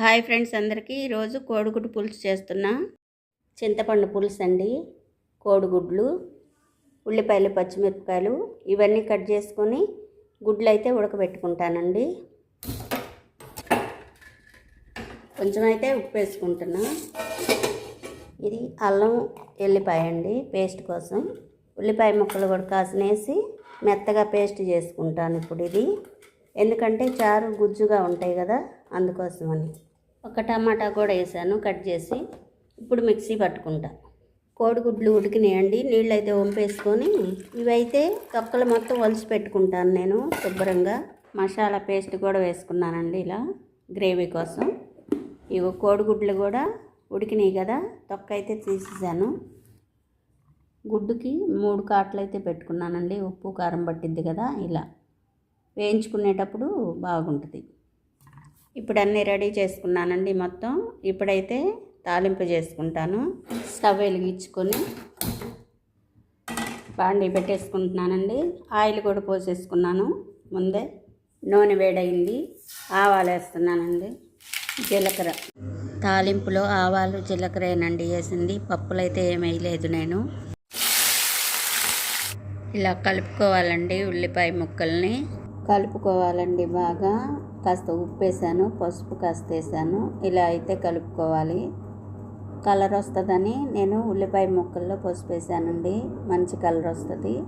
Hi friends అందరికీ. ఈరోజు కోడిగుడ్డు పులుసు చేస్తున్నా చింతపండు పులుసు అండి. కోడిగుడ్లు ఉల్లిపాయలు పచ్చిమిరపకాయలు ఇవన్నీ కట్ చేసుకొని గుడ్లు అయితే ఉడకబెట్టుకుంటానండి. కొంచెం అయితే ఉప్పు వేసుకుంటున్నా. ఇది అల్లం ఎల్లిపాయ అండి పేస్ట్ కోసం. ఉల్లిపాయ ముక్కలు కూడా కాసినేసి మెత్తగా పేస్ట్ చేసుకుంటాను ఇప్పుడు ఇది. ఎందుకంటే చారు గుజ్జుగా ఉంటాయి కదా అందుకోసమని. ఒక టమాటా కూడా వేసాను కట్ చేసి ఇప్పుడు మిక్సీ పట్టుకుంటా. కోడిగుడ్లు ఉడికినాయండి నీళ్ళు అయితే వంపేసుకొని ఇవైతే తొక్కలు మొత్తం వలిసి పెట్టుకుంటాను నేను శుభ్రంగా. మసాలా పేస్ట్ కూడా వేసుకున్నానండి ఇలా గ్రేవీ కోసం. ఇవి కోడిగుడ్లు కూడా ఉడికినాయి కదా తొక్క అయితే తీసేసాను. గుడ్డుకి మూడు కాట్లు అయితే పెట్టుకున్నానండి ఉప్పు కారం పట్టిద్ది కదా ఇలా వేయించుకునేటప్పుడు బాగుంటుంది. ఇప్పుడు అన్నీ రెడీ చేసుకున్నానండి మొత్తం. ఇప్పుడైతే తాలింపు చేసుకుంటాను. స్టవ్ వెలిగించుకొని బాండీ పెట్టేసుకుంటున్నానండి. ఆయిల్ కూడా పోసేసుకున్నాను. ముందే నూనె వేడైంది. ఆవాలు వేస్తున్నానండి. జీలకర్ర. తాలింపులో ఆవాలు జీలకర్రేనండి వేసింది. పప్పులు అయితే ఏం వేయలేదు నేను. ఇలా కలుపుకోవాలండి ఉల్లిపాయ ముక్కల్ని. కలుపుకోవాలండి బాగా. కాస్త ఉప్పు వేసాను పసుపు కాస్త వేసాను. ఇలా అయితే కలుపుకోవాలి. కలర్ వస్తుందని నేను ఉల్లిపాయ ముక్కల్లో పసుపు వేసానండి. మంచి కలర్ వస్తుంది.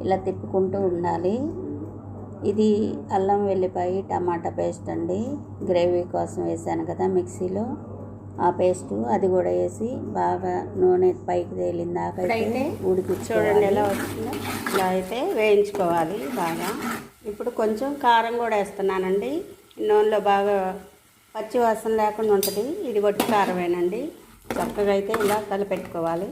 ఇలా తిప్పుకుంటూ ఉండాలి. ఇది అల్లం వెల్లిపాయ టమాటా పేస్ట్ అండి. గ్రేవీ కోసం వేసాను కదా మిక్సీలో. ఆ పేస్ట్ అది కూడా వేసి బాగా నూనె పైకి తేలిందాక అయితే ఉడికి చూడండి ఎలా వచ్చిందో ఇలా అయితే వేయించుకోవాలి బాగా. ఇప్పుడు కొంచెం కారం కూడా వేస్తున్నానండి. నూనెలో బాగా పచ్చి వాసన లేకుండా ఉంటుంది. ఇది వట్టి కారమేనండి. చక్కగా అయితే ఇలా కలిపెట్టుకోవాలి.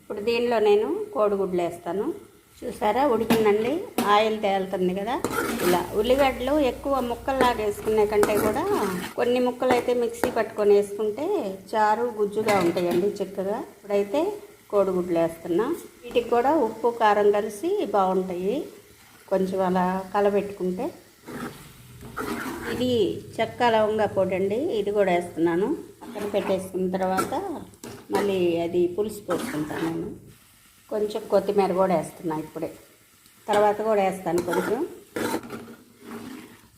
ఇప్పుడు దీనిలో నేను కోడిగుడ్లు వేస్తాను. చూసారా? ఉడికిందండి. ఆయిల్ తేలుతుంది కదా. ఇలా ఉల్లిగడ్డలు ఎక్కువ ముక్కల్లాగా వేసుకునే కంటే కూడా కొన్ని ముక్కలు అయితే మిక్సీ పట్టుకొని వేసుకుంటే చారు గుజ్జుగా ఉంటాయండి చిక్కగా. ఇప్పుడైతే కోడిగుడ్లు వేస్తున్నా. వీటికి కూడా ఉప్పు కారం కలిసి బాగుంటాయి. కొంచెం అలా కలబెట్టుకుంటే. ఇది చెక్క లవంగా పొడండి. ఇది కూడా వేస్తున్నాను. అక్కడ పెట్టేసుకున్న తర్వాత మళ్ళీ అది పులుసు పోసుకుంటాను నేను. కొంచెం కొత్తిమీర కూడా వేస్తున్నాను ఇప్పుడే. తర్వాత కూడా వేస్తాను కొంచెం.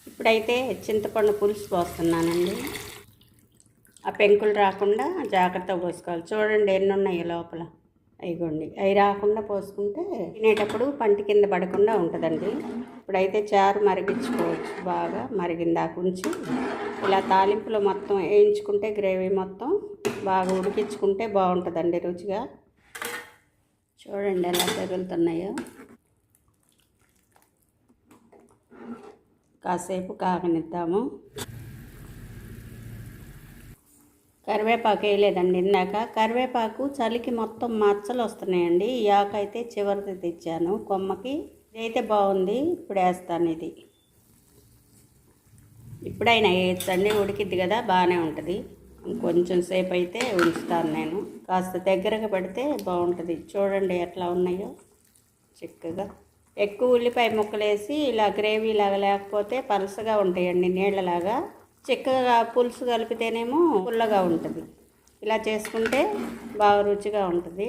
ఇప్పుడైతే చింతపండు పులుసు పోస్తున్నానండి. ఆ పెంకులు రాకుండా జాగ్రత్తగా పోసుకోవాలి. చూడండి ఎన్ని ఉన్నాయి లోపల. అయిగోండి అవి రాకుండా పోసుకుంటే తినేటప్పుడు పంటి కింద పడకుండా ఉంటుందండి. ఇప్పుడైతే చారు మరిగించుకోవచ్చు. బాగా మరిగిందాక ఉంచి ఇలా తాలింపులో మొత్తం వేయించుకుంటే గ్రేవీ మొత్తం బాగా ఉడికించుకుంటే బాగుంటుందండి రుచిగా. చూడండి ఎలా తగులుతున్నాయో. కాసేపు కాగనిద్దాము. కరివేపాకు వేయలేదండి ఇందాక. కరివేపాకు చలికి మొత్తం మచ్చలు వస్తున్నాయండి. ఈ ఆకు అయితే చివరిది తెచ్చాను. కొమ్మకి ఇదైతే బాగుంది. ఇప్పుడు వేస్తాను ఇది. ఇప్పుడైనా వేయచ్చండి. ఉడికిద్ది కదా బాగానే ఉంటుంది. కొంచెం సేపు అయితే ఉంచుతాను నేను. కాస్త దగ్గరగా పెడితే బాగుంటుంది. చూడండి ఎట్లా ఉన్నాయో చిక్కగా. ఎక్కువ ఉల్లిపాయ ముక్కలు వేసి ఇలా గ్రేవీ లాగా లేకపోతే పలసగా ఉంటాయండి నీళ్ళలాగా. చిక్కగా పులుసు కలిపితేనేమో పుల్లగా ఉంటుంది. ఇలా చేసుకుంటే బాగా రుచిగా ఉంటుంది.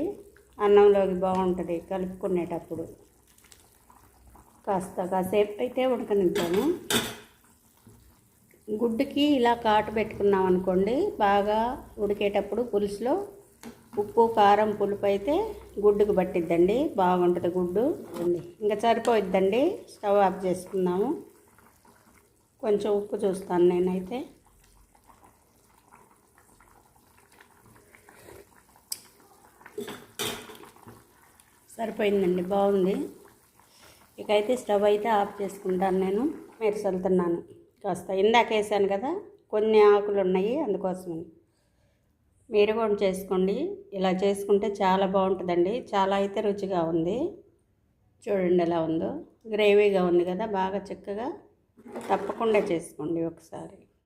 అన్నంలోకి బాగుంటుంది కలుపుకునేటప్పుడు. కాస్త కాసేపు అయితే ఉడకనిద్దాము. గుడ్డుకి ఇలా కాటు పెట్టుకున్నాం అనుకోండి బాగా ఉడికేటప్పుడు పులుసులో ఉప్పు కారం పులుపు అయితే గుడ్డుకు పట్టిద్దండి. బాగుంటుంది గుడ్డు. ఇంకా సరిపోయిద్దండి. స్టవ్ ఆఫ్ చేసుకున్నాము కొంచెం ఉప్పు చూస్తాను నేనైతే. సరిపోయిందండి. బాగుంది. ఇకైతే స్టవ్ అయితే ఆఫ్ చేసుకుంటాను నేను. మీరు చల్లుతున్నాను కాస్త ఇందాక వేసాను కదా కొన్ని ఆకులు ఉన్నాయి అందుకోసమని మీరు కూడా చేసుకోండి. ఇలా చేసుకుంటే చాలా బాగుంటుందండి. చాలా అయితే రుచిగా ఉంది. చూడండి ఎలా ఉందో. గ్రేవీగా ఉంది కదా బాగా చక్కగా. తప్పకుండా చేసుకోండి ఒకసారి.